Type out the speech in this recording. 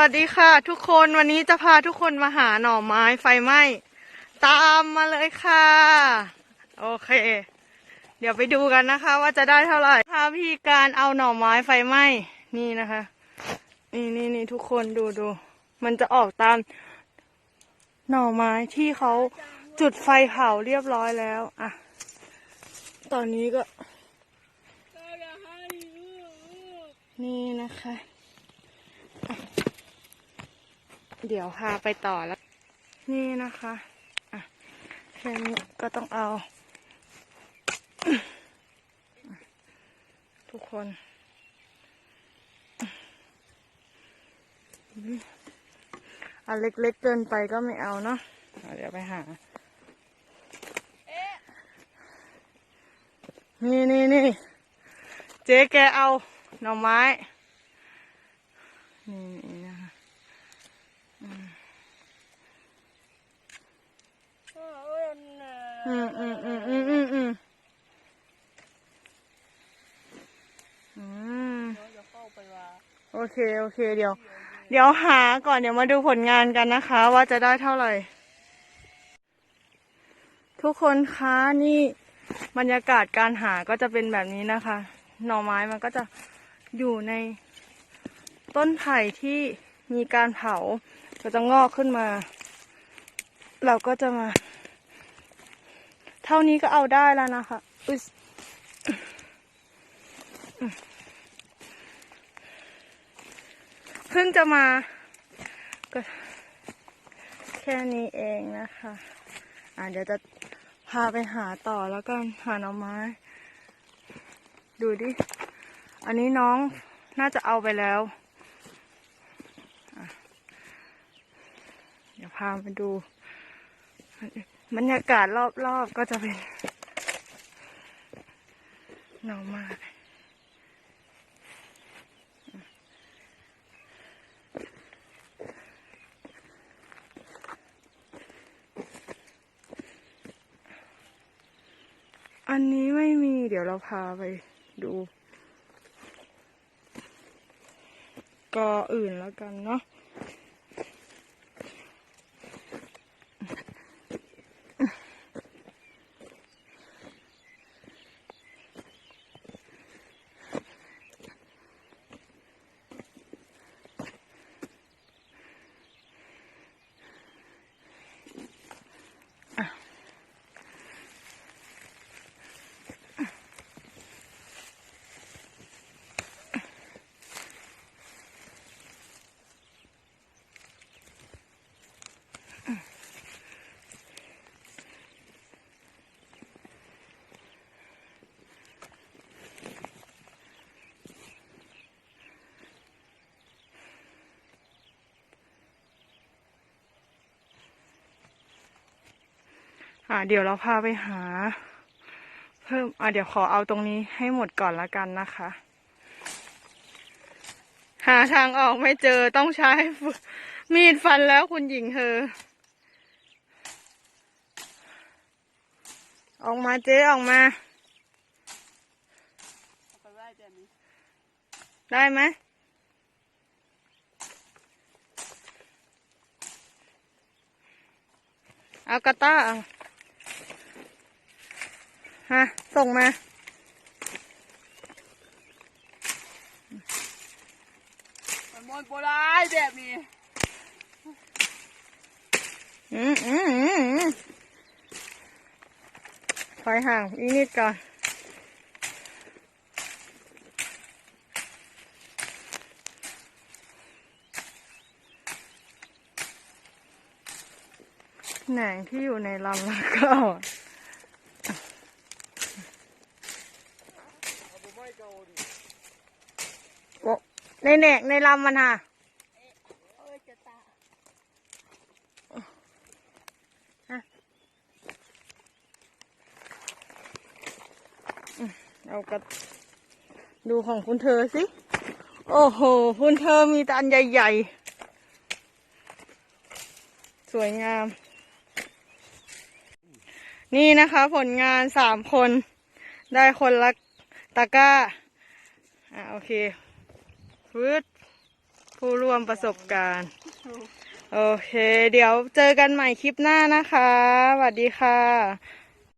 วัสดีค่ะ ทุกคนวันนี้จะพาทุกคนมาหาหน่อไม้ไฟไหม้ตามมาเลยค่ะ โอเค เดี๋ยวไปดูกันนะคะ ว่าจะได้เท่าไหร่พาพี่การเอาหน่อไม้ไฟไหม้นี่นะคะ นี่นี่นี่ทุกคนดูดูมันจะออกตาม หน่อไม้ที่เขาจุดไฟเผาเรียบร้อยแล้วอะตอนนี้ก็ นี่นะคะอะ เดี๋ยวพาไปต่อแล้ว นี่นะคะอะแค่นี้ก็ต้องเอา ทุกคนอันเล็กๆเกินไปก็ไม่เอาเนาะะเดี๋ยวไปหา นี่นี่นี่เจ๊แกเอาหน่อไม้ นี่นี่นะคะ อืมอืมอืมอืมอืมอืมอืมโอเค โอเค เดี๋ยว เดี๋ยวหาก่อนเดี๋ยวมาดูผลงานกันนะคะ ว่าจะได้เท่าไหร่ ทุกคนคะนี่บรรยากาศการหาก็จะเป็นแบบนี้นะคะ หน่อไม้มันก็จะอยู่ในต้นไผ่ที่มีการเผาก็จะงอกขึ้นมา เราก็จะมา เท่านี้ก็เอาได้แล้วนะคะอุ๊ยเพิ่งจะมาก็แค่นี้เองนะคะ อ่าเดี๋ยวจะพาไปหาต่อแล้วกันหาหน่อไม้ ดูดิ อันนี้น้องน่าจะเอาไปแล้วเดี๋ยวพาไปดู บรรยากาศรอบๆก็จะเป็นหน่อไม้อันนี้ไม่มีเดี๋ยวเราพาไปดูก็อื่นแล้วกันเนาะ อ่าเดี๋ยวเราพาไปหา เพิ่มอ่าเดี๋ยวขอเอาตรงนี้ให้หมดก่อนละกันนะคะ หาทางออกไม่เจอต้องใช้มีดฟันแล้วคุณหญิงเธอ ออกมาเจ๊ออกมาได้ไหมเอากระต้าเอา ฮะ ส่งมา มันมนโบราณแบบนี้ อืมอืมอืมอืมถอยห่างอีกนิดก่อน แหน่งที่อยู่ในลำแล้วก็ ในแหนกในลำมันค่ะเอากระดูของคุณเธอสิ โอ้โห คุณเธอมีตันใหญ่ ๆ สวยงาม นี่นะคะผลงานสามคนได้คนละตะกร้า อะโอเค ฟืดผู้ร่วมประสบการณ์ โอเค เดี๋ยวเจอกันใหม่คลิปหน้านะคะสวัสดีค่ะ